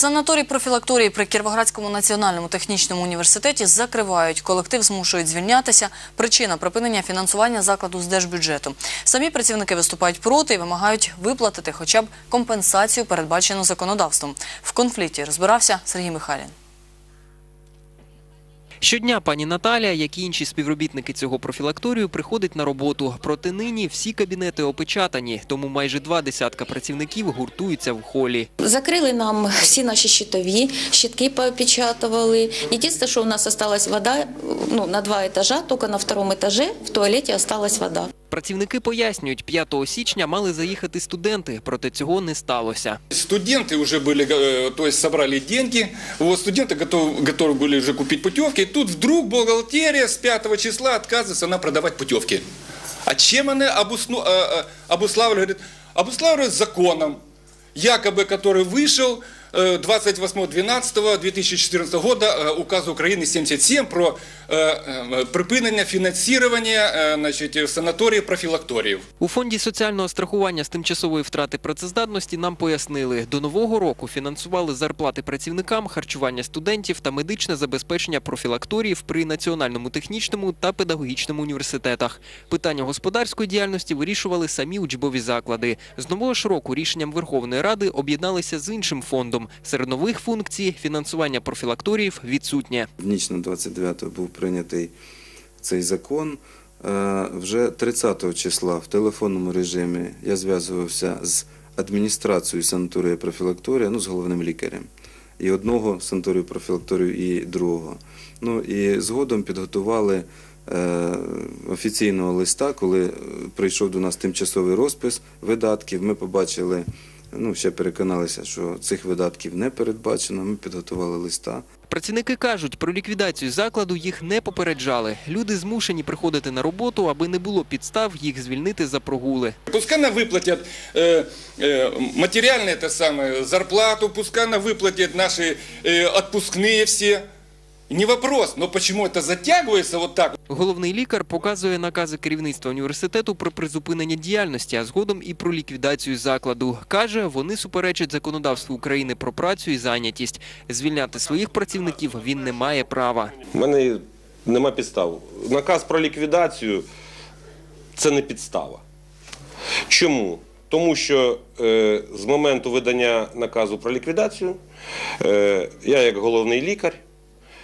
Санаторій профілакторії при Кіровоградському національному технічному університеті закривають. Колектив змушують звільнятися. Причина припинення фінансування закладу з держбюджету. Самі працівники виступають проти і вимагають виплатити хоча б компенсацію, передбачену законодавством. В конфлікті розбирався Сергій Михайлін. Щодня пані Наталя, як і інші співробітники цього профілакторію, приходить на роботу. Проте нині всі кабінети опечатані, тому майже два десятка працівників гуртуються в холі. Закрили нам всі наші щитові, щитки поопечатували. Єдине, що у нас осталась вода ну, на два етажа, тільки на второму етажі в туалеті залишилась вода. Працівники пояснюють, 5 січня мали заїхати студенти, проте цього не сталося. Студенты уже были, э, то есть собрали деньги, вот студенты готовы, готовы были уже купить путевки, и тут вдруг бухгалтерия с 5 числа отказывается она продавать путевки. А чем она обусну, э, э, обуславливает? Говорит, обуславливает законом, якобы который вышел э, 28.12.2014 года э, указ Украины 77 про э, э, припинення фінансування э, значить, санаторіїв профілакторіїв. У фонді соціального страхування з тимчасової втрати працездатності нам пояснили, до нового року фінансували зарплати працівникам, харчування студентів та медичне забезпечення профілакторіїв при національному технічному та педагогічному університетах. Питання господарської діяльності вирішували самі учбові заклади. З нового ж року рішенням Верховної Ради об'єдналися з іншим фондом. Серед нових функцій фінансування профілакторіїв відсутнє. В ніч на 29 був прийнятий цей закон. Е, Вже 30 числа в телефонному режимі я зв'язувався з адміністрацією санаторію профілакторія, ну, з головним лікарем. І одного санаторію профілакторію, і другого. Ну і згодом підготували е, офіційного листа, коли прийшов до нас тимчасовий розпис видатків. Ми побачили, ну ще переконалися, що цих видатків не передбачено. Ми підготували листа. Працівники кажуть, про ліквідацію закладу їх не попереджали. Люди змушені приходити на роботу, аби не було підстав їх звільнити за прогули. Пускай нам выплатят э, э, материальную это самое, зарплату, пускай нам выплатят наши э, отпускные все. Не вопрос, но почему это затягивается вот так? Головний лікар показує накази керівництва університету про призупинення діяльності, а згодом і про ліквідацію закладу. Каже, вони суперечать законодавству України про працю і зайнятість. Звільняти своїх працівників він не має права. У мене нема підстав. Наказ про ліквідацію це не підстава. Чому? Тому що е, з моменту видання наказу про ліквідацію е, я, як головний лікар,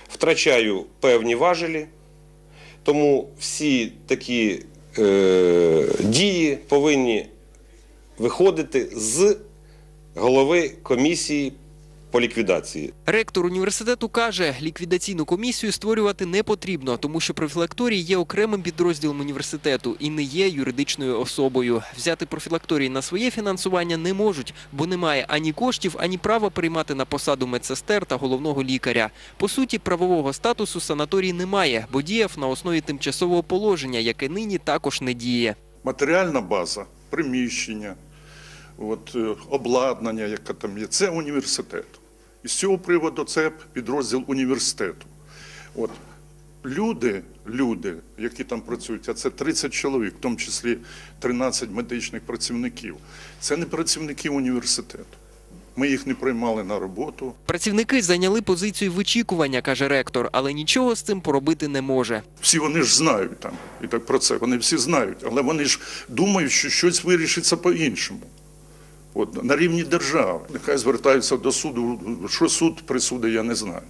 втрачаю певні важелі, тому всі такі е, дії повинні виходити з голови комісії по ліквідації. Ректор університету каже, ліквідаційну комісію створювати не потрібно, тому що профілакторій є окремим підрозділом університету і не є юридичною особою. Взяти профілакторій на своє фінансування не можуть, бо немає ані коштів, ані права приймати на посаду медсестер та головного лікаря. По суті, правового статусу санаторій немає, бо діяв на основі тимчасового положення, яке нині також не діє. матеріальна база, приміщення, от, е, обладнання, яке там є, це університет. І з цього приводу це підрозділ університету. От, люди, люди, які там працюють, а це 30 чоловік, в тому числі 13 медичних працівників, це не працівники університету. Ми їх не приймали на роботу. Працівники зайняли позицію вичікування, каже ректор, але нічого з цим поробити не може. Всі вони ж знають там і так про це. Вони всі знають, але вони ж думають, що щось вирішиться по-іншому. От на рівні держави. Нехай звертаються до суду. Що суд присудить, я не знаю.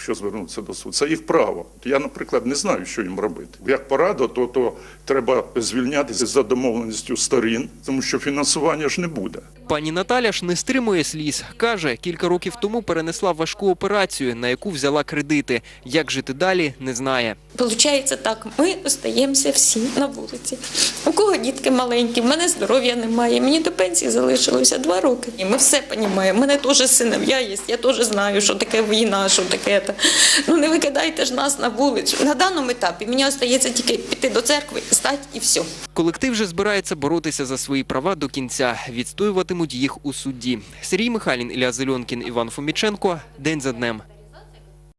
Якщо звернутися до суду, це їх право. Я, наприклад, не знаю, що їм робити. Як порада, то, то треба звільнятися за домовленістю сторін, тому що фінансування ж не буде. Пані Наталя ж не стримує сліз. Каже, кілька років тому перенесла важку операцію, на яку взяла кредити. Як жити далі, не знає. Получається так, ми остаємося всі на вулиці. У кого дітки маленькі, в мене здоров'я немає, мені до пенсії залишилося два роки. І ми все розуміємо. У мене теж синов'я є, я теж знаю, що таке війна, що таке. Це. Ну не викидайте ж нас на вулицю. На даному етапі мені остається тільки піти до церкви, стати і все. Колектив же збирається боротися за свої права до кінця. Відстоюватимуть їх у суді. Сергій Михайлін, Ілля Зельонкін, Іван Фоміченко. День за днем.